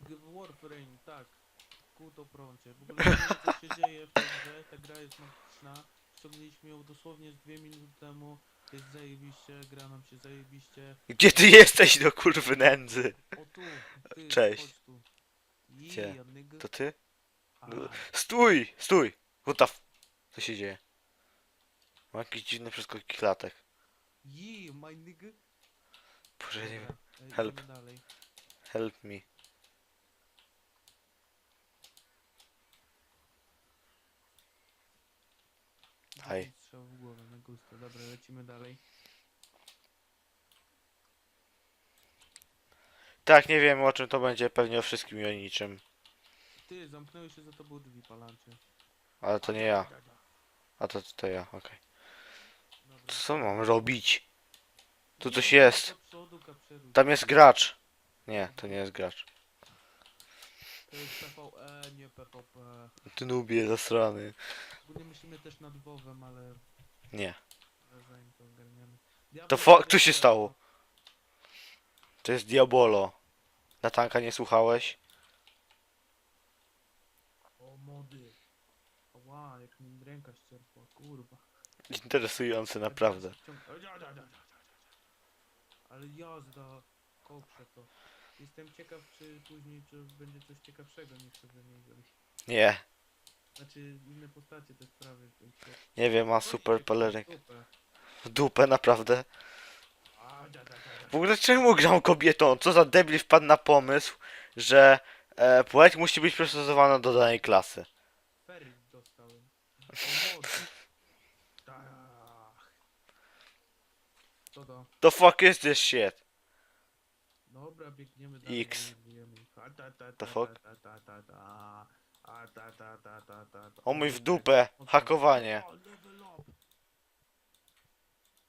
Warframe, tak. Ku to prącie. W ogóle nie wiem co się dzieje w tej grze. Ta gra jest magiczna. Ściągnęliśmy ją dosłownie z dwie minuty temu. Jest zajebiście, gra nam się zajebiście. Gdzie ty jesteś do kurwy nędzy? O tu, ty, Cześć. chodź tu. Gdzie? Yeah, nigga. To ty? A, Stój! Stój! What the f... Co się dzieje? Mam jakiś dziwny przeskoki klatek. Yeah, my nigga. Boże, nie wiem. Dobra, e, Help. idziemy dalej. Help me. Dziewięć Strzał w głowę na gusto. Dobra, lecimy dalej. Tak, nie wiem o czym to będzie, pewnie o wszystkim i o niczym. Ty, zamknęły się za tobą drzwi, palancie. Ale to nie ja. A to, to ja, okej. Dobra. Co mam robić? Tu coś jest. do przodu, kapszeruj. Tam jest gracz. Nie, to nie jest gracz. To jest PvE, nie PvP. Ty nubie zasrany. Ogólnie myślimy też nad WoWem, ale Nie. zanim to ogarniamy. Diablo jest tu się stało. To jest Diabolo. Na tanka nie słuchałeś? O mody. Ła, jak mi ręka ścierpła, kurwa. Interesujące, naprawdę. Ale jazda, koprze to. Jestem ciekaw, czy później czy będzie coś ciekawszego niż to Remedial. Nie. Znaczy inne postacie te sprawy. Nie wiem, ma super peleryk. dupę. Naprawdę. W ogóle czemu gram kobietą? Co za debil wpadł na pomysł, że e, płeć musi być przystosowana do danej klasy. Ferry dostałem. O mod. Tak. To? The fuck is this shit? Dobra, biegniemy dalej. X. biegniemy. A, ta, ta, The ta, fuck? ta, ta, ta, ta. A, ta, ta, ta, ta, ta, ta. O mój w dupę. Hakowanie. O, level up.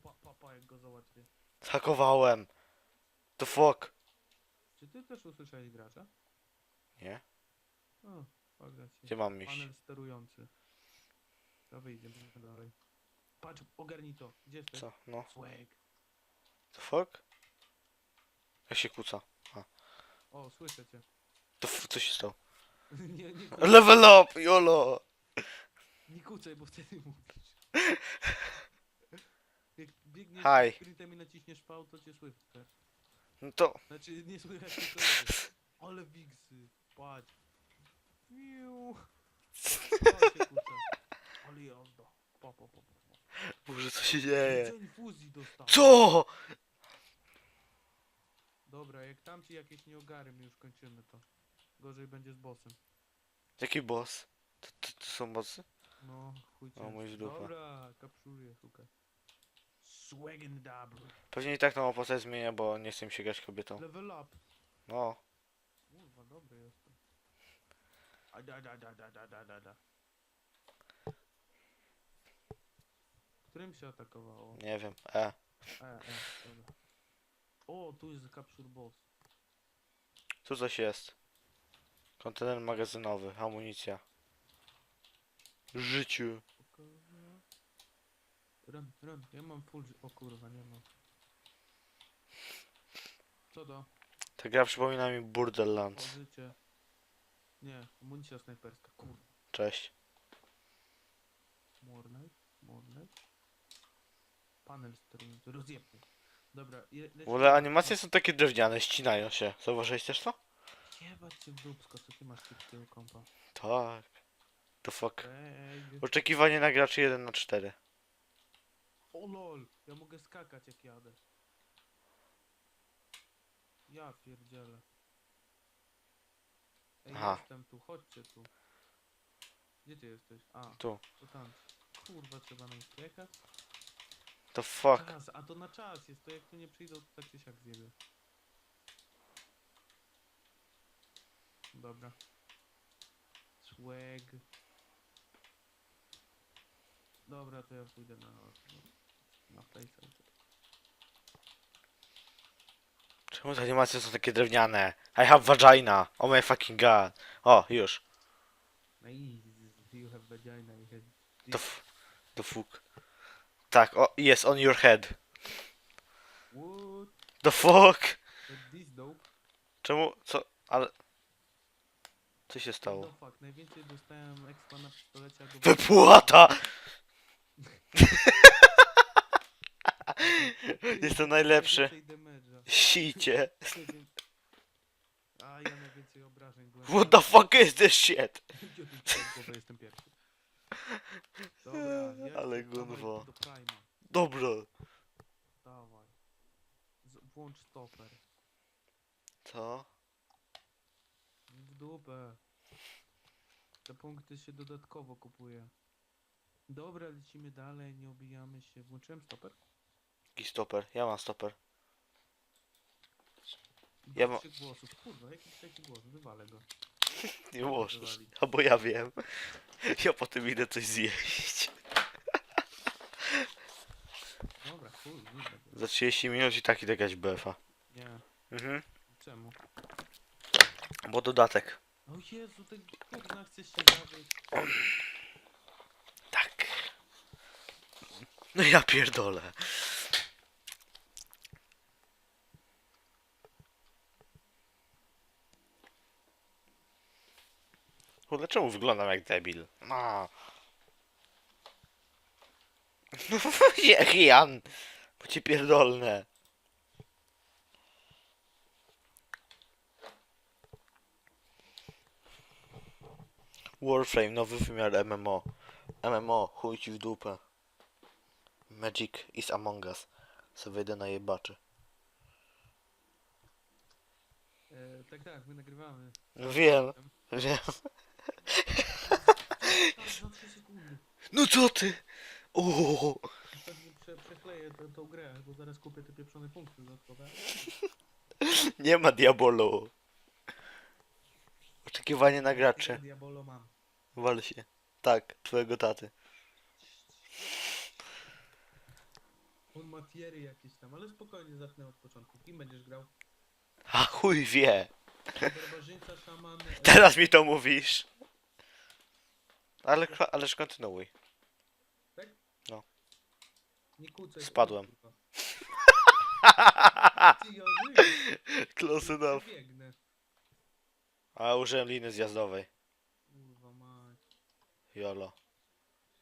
Pa, pa, pa, jak go załatwię. Hakowałem. The fuck? Czy ty też usłyszałeś gracza? Nie? O, pograć się. Gdzie mam iść? Panel sterujący. To wyjdziemy dalej. Patrz, ogarnij to. Gdzie jesteś? Co? No. Swag. The fuck? Jak się kłóca? O, słyszę cię. To f- co się stało? nie, nie, kucaj, Level up, YOLO! nie kucaj, bo wtedy mówisz. Jak biegniesz Hi. sprintem i naciśniesz V, to cię słychać. No to... Znaczy, nie słychać tylko Ale wigsy, patrz. Miu. Się. Ale jazda. Pa, pa, pa, pa. Boże, co się dzieje? Fuzji dostałem. Co? Dobra, jak tam ci jakieś nieogary, my już kończymy to. Gorzej będzie z bossem. Jaki boss? To, to, to są bossy? No, chuj cię. O, mój w dupę. Dobra, kapszuję, szukaj. Swagen double. Pewnie i tak nową postać zmienię, bo nie chcę mi się grać kobietą. Level up. No. Kurwa, dobry jestem. A da da da da da da da da. Którym się atakowało? Nie wiem. E. E, e, dobra. O, tu jest capture boss. Tu coś jest. Kontener magazynowy, amunicja. Życiu. Run, run. Ja mam full... O kurwa, nie mam. Co to? Ta gra przypomina mi O Borderlands. życie. Nie, amunicja snajperska. Kurwa. Cześć. Mornight, Mornight. Panel sterujący, rozjebny. Dobra, je, W ogóle animacje są takie drewniane, ścinają się. Zauważyłeś też to? Jebać cię w dupsko, co ty masz szybkiego kompa? Tak. The fuck. Ej, Oczekiwanie na graczy 1 na 4. o lol, ja mogę skakać jak jadę. Ja pierdzielę. Ej, Aha. jestem tu, chodźcie tu. Gdzie ty jesteś? A, Tu. to tam. Kurwa, trzeba na nich jechać? The fuck. Czas, a to na czas jest, to jak tu nie przyjdą, to tak czy siak zjebie. Dobra. Swag. Dobra, to ja pójdę na... na face. Czemu te animacje są takie drewniane? I have vagina. Oh my fucking god. O, już. Nice. You have vagina, you have... The, f the fuck. Tak, o, jest on your head. What? The fuck. This dope. Czemu? Co? Ale... Co się No stało? fuck, najwięcej dostałem expa na pistolecie, a go Wypłata! Jest to najlepszy. Najwięcej damage'a. Sicie. A ja najwięcej obrażeń byłem. What the fuck is this shit? Jestem Ale dawaj gunwo. Do Prima. Dobra. Dawaj. Z, włącz stoper. Co? W dupę. Te punkty się dodatkowo kupuje. Dobra, lecimy dalej, nie obijamy się. Włączyłem stoper? Jaki stoper? Ja mam stoper. Ja ma- Trzech głosów. Kurwa, jaki trzeci głos? Wywalę go. Nie możesz. Albo ja wiem. Ja potem idę coś zjeść. Dobra, chuj. Za 30 minut i tak idę grać BFA. Nie. Mhm. Czemu? Bo dodatek. O Jezu, ty kurna chcesz się zawyć. Tak. No ja pierdolę. Kurde, czemu wyglądam jak debil? No. Jak Jan. Bo cię pierdolne. Warframe, nowy wymiar MMO. MMO, chuj ci w dupę. Magic is among us. Se wejdę na jebaczy. E, tak, tak, my nagrywamy. No wiem, wiem. Tak, za 3 sekundy. No co ty? Pewnie prze, tę tą grę, bo zaraz kupię te pieprzone punkty dodatkowe. nie ma diabolu. Oczekiwanie na gracze. Diabolo mam. Wal się. Tak, twojego taty. On ma tiery jakieś tam, ale spokojnie zacznę od początku. Kim będziesz grał? A chuj wie. Barbarzyńca, szaman... e, Teraz mi to mówisz. Ale, ależ kontynuuj. Nie kłócaj. się, Spadłem. kurwa. Ty, ja żyję. Close enough. biegnę. A użyłem liny zjazdowej. Kurwa mać. Jolo.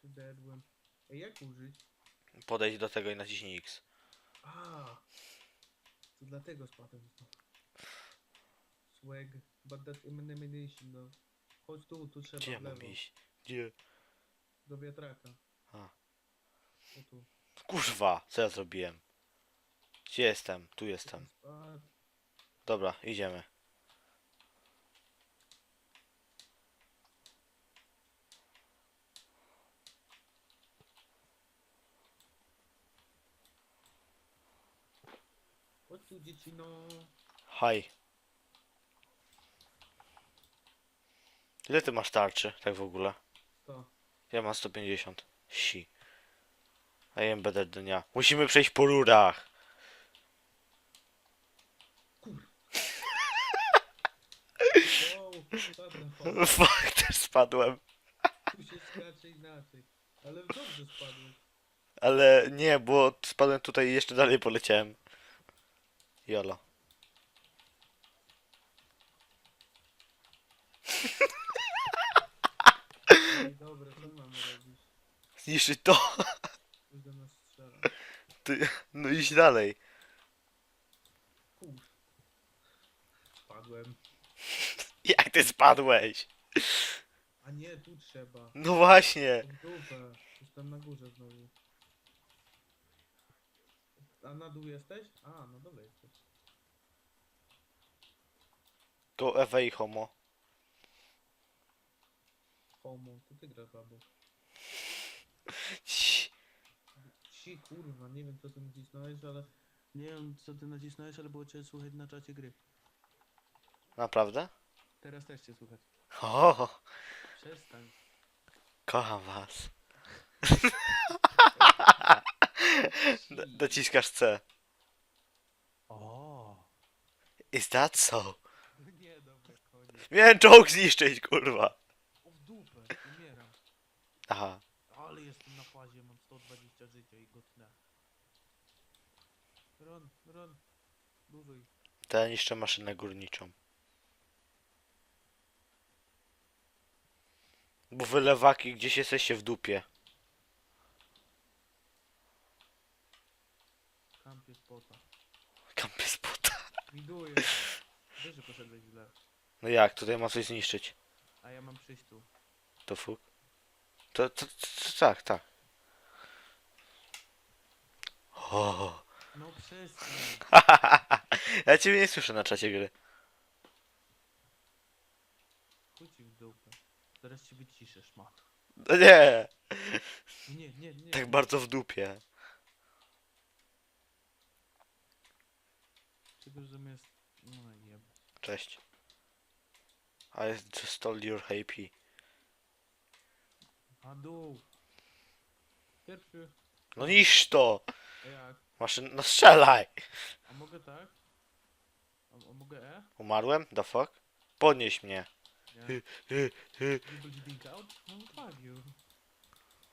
Się dedłem. Ej, jak użyć? Podejdź do tego i naciśnij X. A, To dlatego spadłem. Swag. But that elimination, no. Chodź tu, tu trzeba Gdzie w mam lewo. iść? Gdzie? Do wiatraka. A. Kurwa, co ja zrobiłem? Gdzie jestem? Tu jestem. Dobra, idziemy. chodź tu dzieci, no. Haj. Ile ty masz tarczy, tak w ogóle? To. Ja mam 150. Si. A ja będę dnia. Musimy przejść po rurach. Wow, spadłem. chodź. Fuck, też spadłem. Tu się skacze inaczej. Ale dobrze spadłem. Ale nie, bo spadłem tutaj i jeszcze dalej poleciałem. Jolo. Ej, dobra, co mamy robić? Zniszczyć to. Ktoś do nas strzela. Ty, no iść dalej. Kur. Spadłem. Jak ty spadłeś? A nie, tu trzeba. No właśnie. W dupę. Jestem na górze znowu. A na dół jesteś? A, na dole jesteś. To Ewe i Homo. Homo, to ty grasz babą. Ci. Ci kurwa, nie wiem co ty nacisnąłeś, ale... Nie wiem co ty nacisnąłeś, ale było cię słychać na czacie gry. Naprawdę? Teraz też cię słychać. O, Przestań. kocham was. D- dociskasz C. O. Is that so? Nie, dobra, koniec. Miałem czołg zniszczyć, kurwa. O w dupę, umieram. Aha. Ale jestem na fazie, mam 120 życia i go tnę. Ron, ron. Ich. To ja niszczę maszynę górniczą. Bo wy lewaki gdzieś jesteście w dupie. Kampie spota. Kampy spota. Widuję. Wiesz, że poszedłeś źle. No jak, tutaj ma coś zniszczyć. A ja mam przyjść tu. To fuk. To, to, to, to tak, tak. O, No przestań. ja ciebie nie słyszę na czacie gry. Chuj ci w dupę. Zaraz cię wyciszę, szmat. No nie, Nie, nie, nie. tak bardzo w dupie. Czego zamiast... No nie. Cześć. I just stole your HP. A dół. Pierwszy. No niż to! Jak? Masz, no strzelaj! A mogę tak? A, a mogę E? Umarłem? The fuck? Podnieś mnie. Nie. Hy, hy, hy. Out? No fuck you.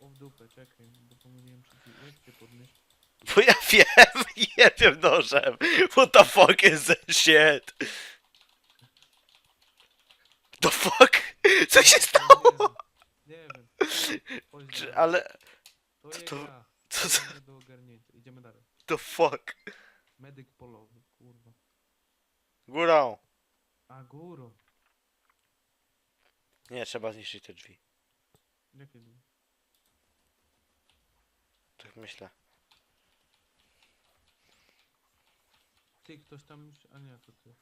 O w dupę, czekaj, bo pomyliłem. Jak cię podnieść? Bo ja wiem, nie wiem nożem. What the fuck is that shit? The fuck? Co się stało? Nie wiem. Chodź Czy, dalej. ale... To to-. Co do ogarnięcia. Idziemy dalej. The fuck? Medyk polowy, kurwa. Górą. A górą. Nie, trzeba zniszczyć te drzwi. Jakie dół? Tak myślę. Ty, ktoś tam już... A nie, to ty.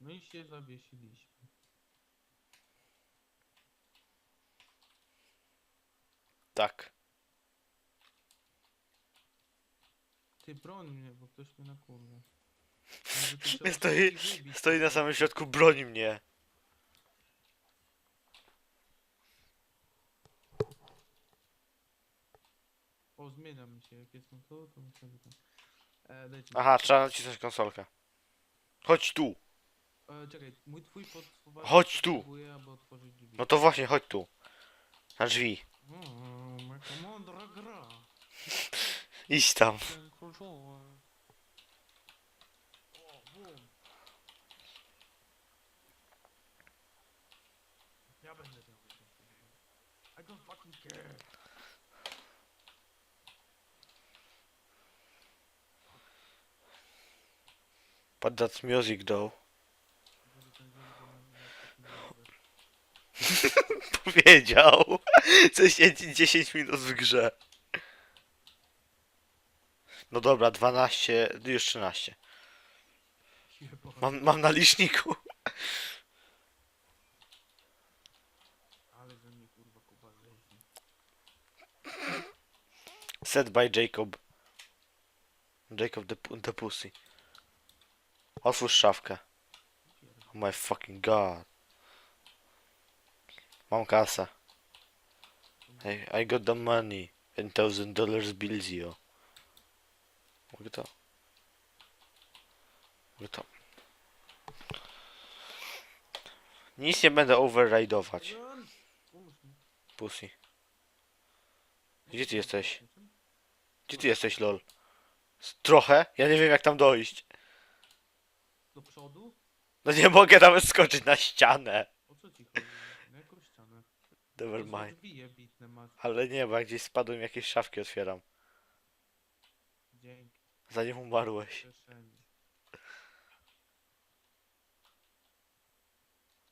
No i się zawiesiliśmy. Tak. Ty broń mnie, bo ktoś mnie na kurwa. Może ty trzeba Stoi, wybić, stoi na samym środku, broni mnie. O, zmienia mi się, jak jestem tu, to sobie tam... E, dajcie mi- Aha, trzeba nacisnąć konsolkę. Chodź tu. E, czekaj, mój twój podsuwacz Chodź tu. potrzebuje, aby otworzyć drzwi. No to właśnie, chodź tu. Na drzwi. Mm, jaka mądra gra. Idź tam. I don't fucking. But that's music though. Powiedział. Co siedzi 10 minut w grze. No dobra, 12, już 13. Jebany. Mam, mam na liczniku. Ale ze mnie kurwa kuba. Set by Jacob. Jacob the, the pussy. Otwórz szafkę. Oh my fucking god. Mam kasę. I, I got the money. 10,000 dollars bills, yo. Mogę to? Mogę to? Nic nie będę override'ować. Pussy. Gdzie ty jesteś? Gdzie ty jesteś, lol? Trochę? Ja nie wiem jak tam dojść. Do przodu? No nie mogę nawet skoczyć na ścianę. O co ci chodzi? Na jaką ścianę? Never mind. Masz. Ale nie, bo jak gdzieś spadłem jakieś szafki otwieram. Dzięki. Zanim umarłeś.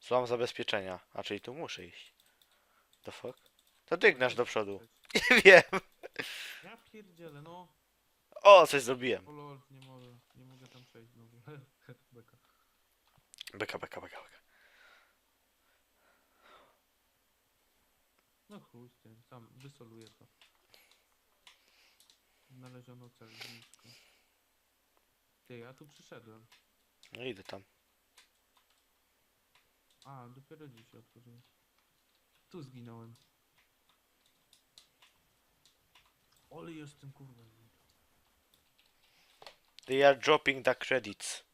Złam zabezpieczenia. A czyli tu muszę iść. The fuck? To ty gnasz do przodu. Nie wiem. Ja pierdzielę, no. O, coś zrobiłem. O lol, nie mogę. Nie mogę tam przejść znowu. Beka. Beka, beka, beka, beka. No chuj z tym, sam wysoluję to. Znaleziono cel blisko. Ty, ja tu przyszedłem. No idę tam. A, dopiero dziś otworzyłem. Tu zginąłem. Ole jestem kurwa. They are dropping the credits.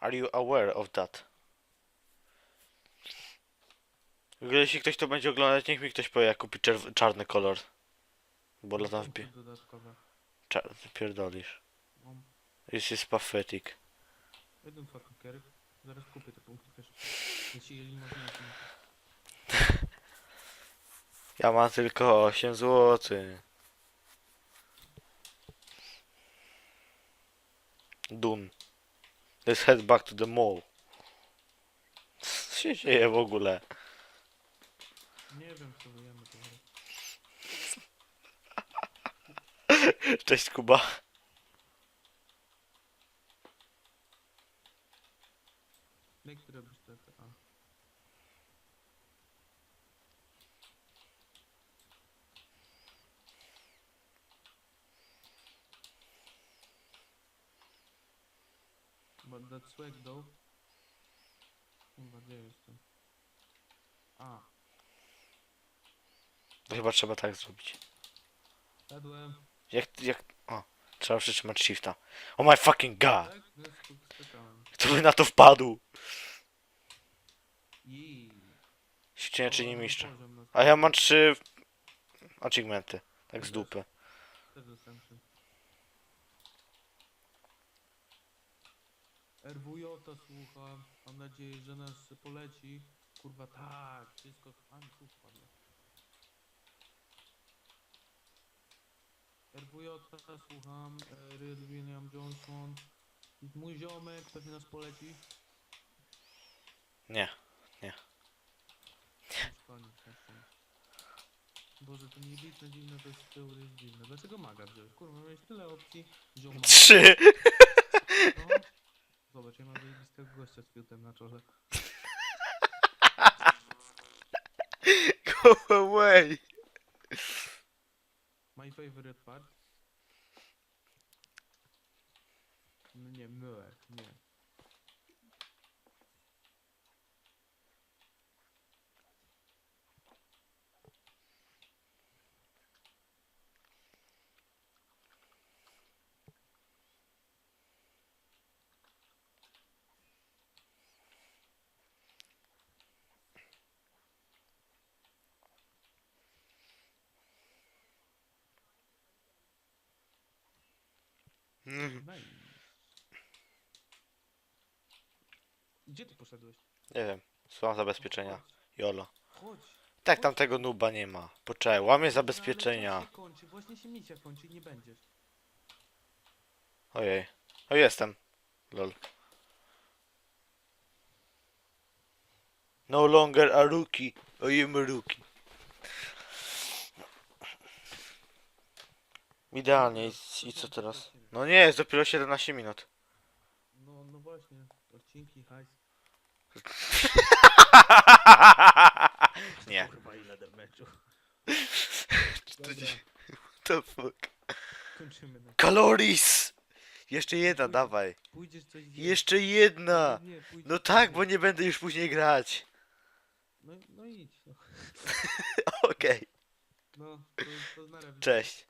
Are you aware of that? W ogóle jeśli ktoś to będzie oglądać, niech mi ktoś powie jak kupi czerw- czarny kolor. Bo latam w pie... dodatkowe. Czar... pierdolisz. This is pathetic. jeden fucking care. Zaraz kupię te punkty też. Jeśli można to Ja mam tylko 8 zł. Dun. Let's head back to the mall. Co się dzieje w ogóle? Nie wiem co wyjemy to. Cześć Kuba. Te, te, a. But that swag though. Kurwa, gdzie jestem? A, To chyba trzeba tak zrobić. jadłem. Jak, jak... O, trzeba przytrzymać shifta. Oh my fucking god! Tak? No, sk- skakałem. Kto by na to wpadł? O, czyni mistrza. na A ja mam trzy... achievementy. Tak z dupy. RWJ słucham. Mam nadzieję, że nas poleci. Kurwa tak, wszystko z Ańców padło. RWJ słucham. Ryd William Johnson. Mój ziomek pewnie nas poleci. Nie. Koniec, na szczęście. Boże, to niebitne dziwne to jest z tyłu jest dziwne. Dlaczego maga wziąłeś? Kurwa, miałeś tyle opcji. Wziął maga. Trzy! No. Zobacz, ja mam zajebistego gościa z fiutem na czole. Go away! My favorite part? No nie, myłek, nie. Mm, Nice. Gdzie ty poszedłeś? Nie wiem. Słucham zabezpieczenia. Jolo. Chodź. Tak, tam tego nuba nie ma. Poczekaj, łamie No, zabezpieczenia. czas się kończy, właśnie się misja kończy i nie będziesz. Ojej. O, jestem. Lol. No longer a rookie. I am a rookie. Idealnie. I, I co teraz? No nie, jest dopiero 17 minut. No, no właśnie. Odcinki, hajs. Nie. Kurwa, ile do meczu. To Dobra, dziś- The fuck? kończymy na... Calories! Jeszcze jedna, dawaj. Pójdziesz coś zjeść. Jeszcze jedna! Nie, pójdziesz No tak, bo nie będę już później grać. No, no idź. No, Okej, no to, to na razie. cześć.